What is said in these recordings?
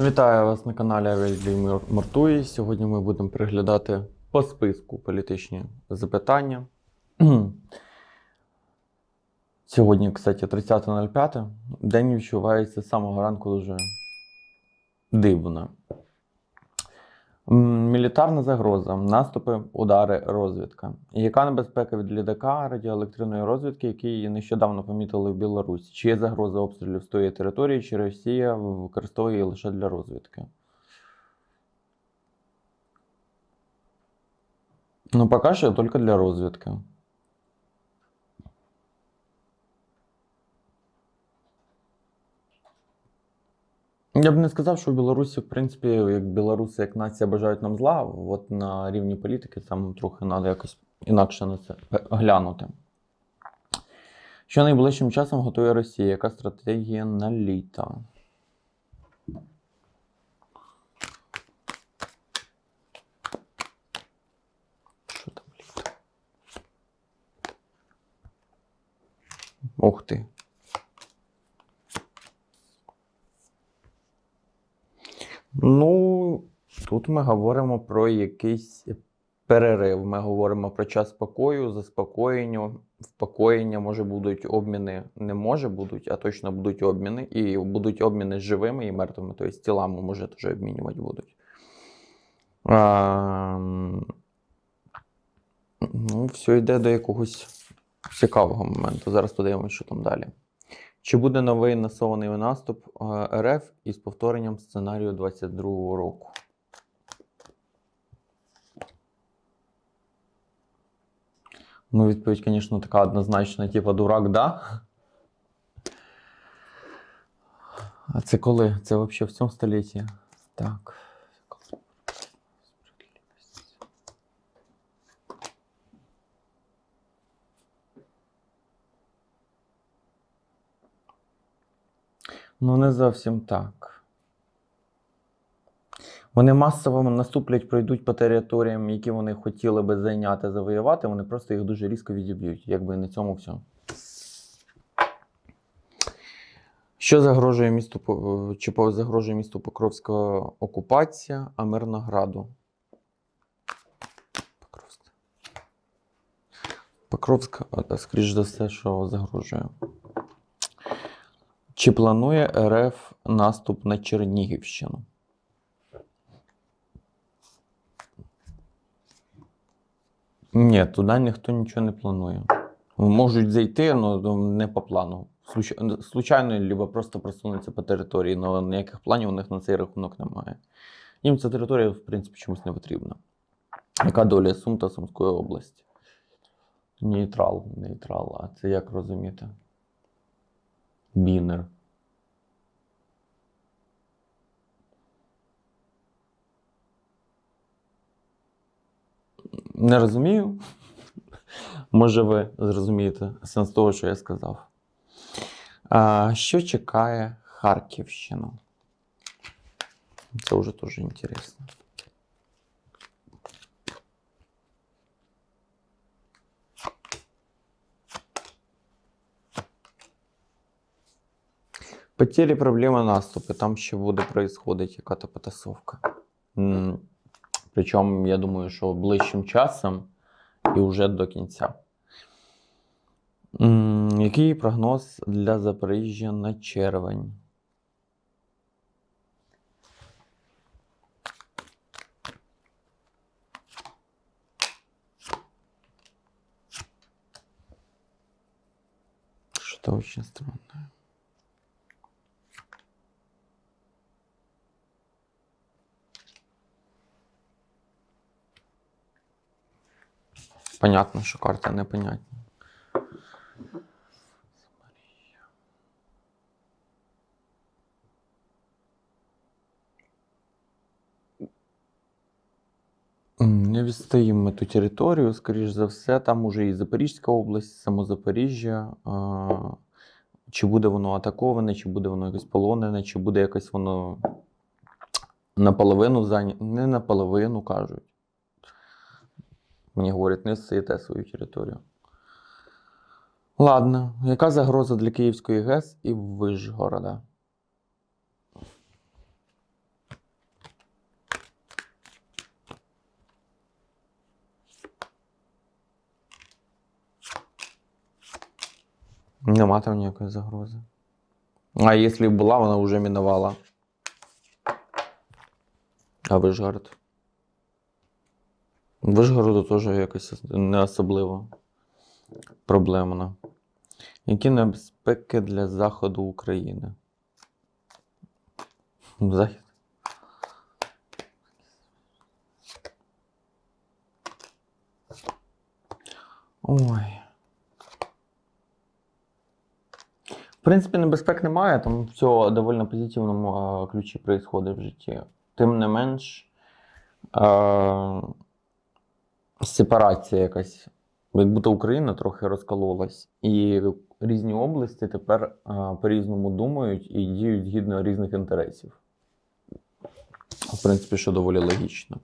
Вітаю вас на каналі Авельдій Мортуї. Сьогодні ми будемо переглядати по списку політичні запитання. Сьогодні, кстати, 30.05. День відчувається з самого ранку дуже дивно. Мілітарна загроза, наступи, удари, розвідка. Яка небезпека від літака радіоелектронної розвідки, який нещодавно помітили в Білорусі? Чи є загроза обстрілів з тої території, чи Росія використовує її лише для розвідки? Ну, поки що тільки для розвідки. Я б не сказав, що в Білорусі, в принципі, як білоруси, як нація бажають нам зла, от на рівні політики там трохи треба якось інакше на це глянути. Що найближчим часом готує Росія? Яка стратегія на літо? Що там літо? Ух ти. Ну, тут ми говоримо про якийсь перерив. Ми говоримо про час спокою, заспокоєння, впокоєння. Може будуть обміни, не може будуть, а точно будуть обміни. І будуть обміни з живими і мертвими, тобто тілами може теж обмінювати будуть. А, ну, все йде до якогось цікавого моменту. Зараз подивимося, що там далі. Чи буде новий насований наступ е, РФ із повторенням сценарію 22-го року? Ну, відповідь, звісно, така однозначна, типа дурак, да? А це коли? Це взагалі в цьому столітті? Так. Ну, не зовсім так. Вони масово наступлять, пройдуть по територіям, які вони хотіли би зайняти, завоювати, вони просто їх дуже різко відіб'ють. Якби на цьому все. Що загрожує місту чи загрожує місту Покровська окупація, а Мирнограду? Покровська. Покровська, скоріш за все, що загрожує. Чи планує РФ наступ на Чернігівщину? Ні, туди ніхто нічого не планує. Можуть зайти, але не по плану. Случ- Случайно, либо просто просунуться по території, але ніяких планів у них на цей рахунок немає. Їм ця територія, в принципі, чомусь не потрібна. Яка доля Сум та Сумської області? Нейтрал, нейтрал. А це як розуміти? Бінер. Не розумію. Може, ви зрозумієте сенс того, що я сказав. А, що чекає Харківщину? Це вже дуже інтересно. Потери, проблеми, наступи. Там ще буде происходити яка-то потасовка. Причому, я думаю, що ближчим часом і вже до кінця. Який прогноз для Запоріжжя на червень? Что-то очень странное. Понятно, що карта непонятна. Не відстоїмо ми ту територію, скоріш за все, там уже і Запорізька область, само Запоріжжя. Чи буде воно атаковане, чи буде воно якось полонене, чи буде якось воно наполовину зайняте. Не наполовину кажуть. Мені говорять, не сите свою територію. Ладно, яка загроза для Київської ГЕС і Вижгорода? Нема там ніякої загрози. А якщо була, вона вже мінувала. А Вижгород? Вишгороду теж якось не особливо проблемно. Які небезпеки для заходу України? Захід? Ой. В принципі, небезпек немає, там все в доволі позитивному ключі відбувається в житті. Тим не менш, сепарація якась. Як будто Україна трохи розкололась, і різні області тепер по-різному думають і діють згідно різних інтересів. В принципі, що доволі логічно.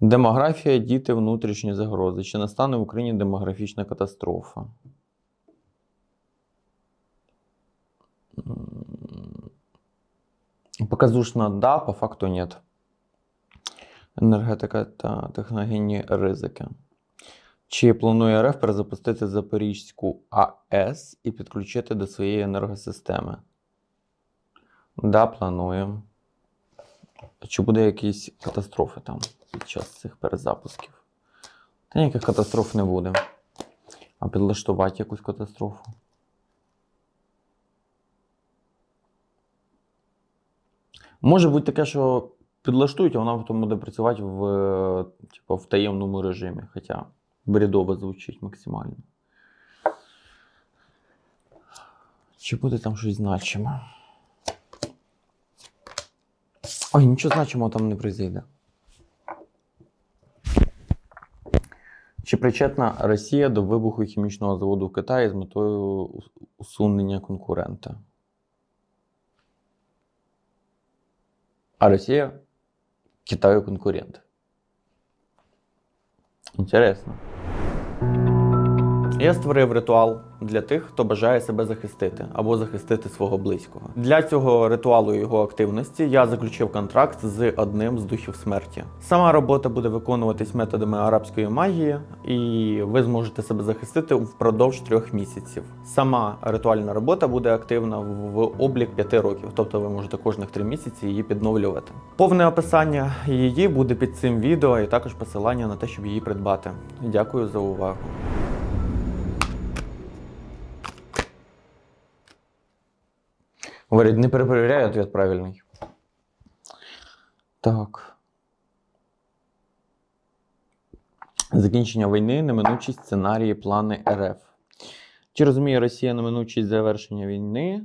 Демографія, діти, внутрішні загрози. Чи настане в Україні демографічна катастрофа? М, Показушно да, по факту нет. Енергетика та техногенні ризики. Чи планує РФ перезапустити Запорізьку АЕС і підключити до своєї енергосистеми? Да, плануємо. Чи буде якісь катастрофи там під час цих перезапусків? Та ніяких катастроф не буде. А підлаштувати якусь катастрофу. Може бути таке, що підлаштують, а вона потім буде працювати в, типу, в таємному режимі, хоча бредово звучить максимально. Чи буде там щось значиме? Ой, нічого значимого там не прийде. Чи причетна Росія до вибуху хімічного заводу в Китаї з метою усунення конкурента? А Росія Китаю конкурент. Інтересно. Я створив ритуал для тих, хто бажає себе захистити або захистити свого близького. Для цього ритуалу і його активності я заключив контракт з одним з духів смерті. Сама робота буде виконуватись методами арабської магії, і ви зможете себе захистити впродовж трьох місяців. Сама ритуальна робота буде активна в облік п'яти років, тобто ви можете кожних три місяці її підновлювати. Повне описання її буде під цим відео, і також посилання на те, щоб її придбати. Дякую за увагу. Говорить, не перепровіряй, ответ правильний. Так. Закінчення війни, неминучі сценарії, плани РФ. Чи розуміє Росія неминучість завершення війни?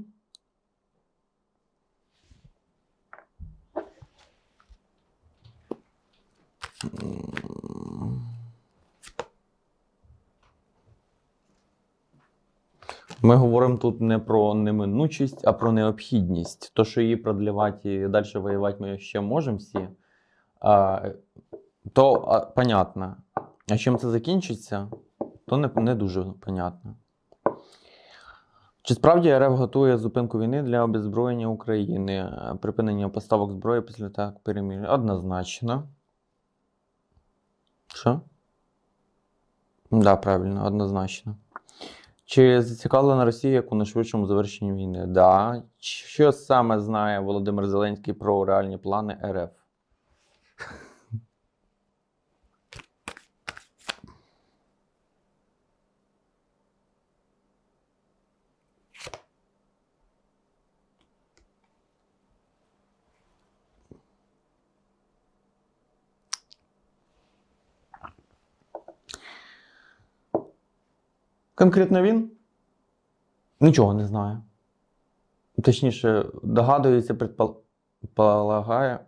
Ми говоримо тут не про неминучість, а про необхідність. То, що її продлівати і далі воювати ми ще можемо всі, то а, понятно. А чим це закінчиться, то не, не дуже понятно. Чи справді РФ готує зупинку війни для обезброєння України, припинення поставок зброї після так перемір'я? Однозначно. Що? Так, да, правильно, однозначно. Чи зацікавлена Росія якнайшвидшому завершенні війни? Да. Що саме знає Володимир Зеленський про реальні плани РФ? Конкретно він? Нічого не знає. Точніше, догадується, предполагає.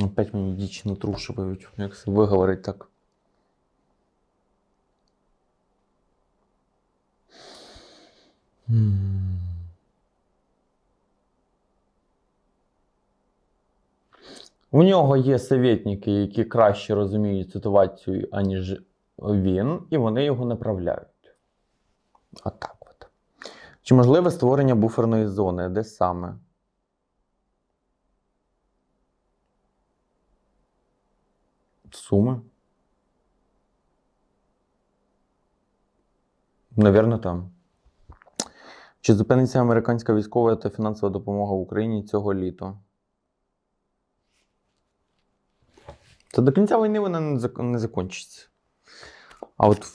Опять мені діч натрушують, як це виговорить так. У нього є советники, які краще розуміють ситуацію, аніж він, і вони його направляють. Отак от. Чи можливе створення буферної зони? Де саме? Суми? Навірно, там. Чи зупиниться американська військова та фінансова допомога Україні цього літа? Та до кінця війни вона не закінчиться. А от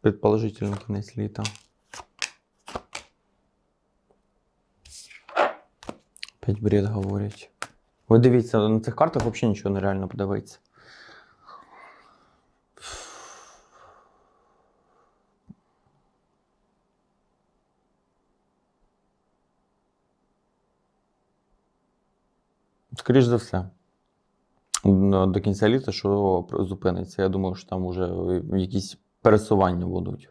предположительно кінець літа. Опять бред говорять. Ви дивіться, на цих картах взагалі нічого нереально подивитися. Скоріш за все. До кінця літа, що зупиниться. Я думаю, що там вже якісь пересування будуть.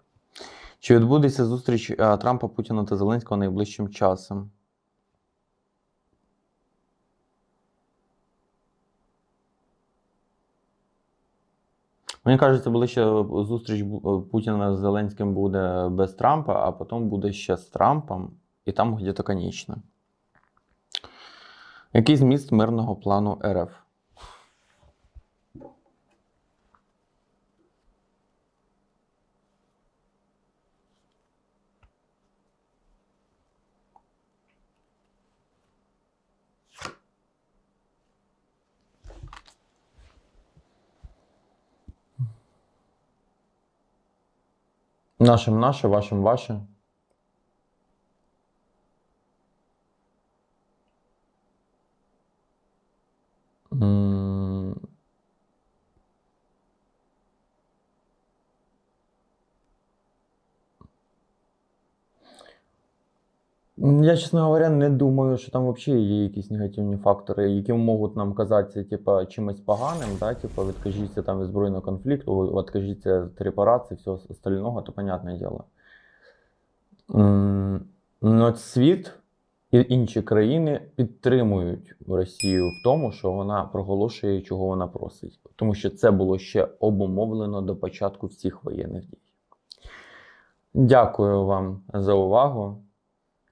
Чи відбудеться зустріч е, Трампа, Путіна та Зеленського найближчим часом? Мені кажеться, ближче зустріч бу- е, Путіна з Зеленським буде без Трампа, а потім буде ще з Трампом, і там где-то конечно. Який зміст мирного плану РФ? Нашим наше, вашим ваше. Я, чесно говоря, не думаю, що там взагалі є якісь негативні фактори, які можуть нам казатися, типа, чимось поганим, да? типа, відкажіться там від збройного конфлікту, відкажіться від репарацій, всього остального, то понятне діло. Но світ і інші країни підтримують Росію в тому, що вона проголошує, чого вона просить. Тому що це було ще обумовлено до початку всіх воєнних дій. Дякую вам за увагу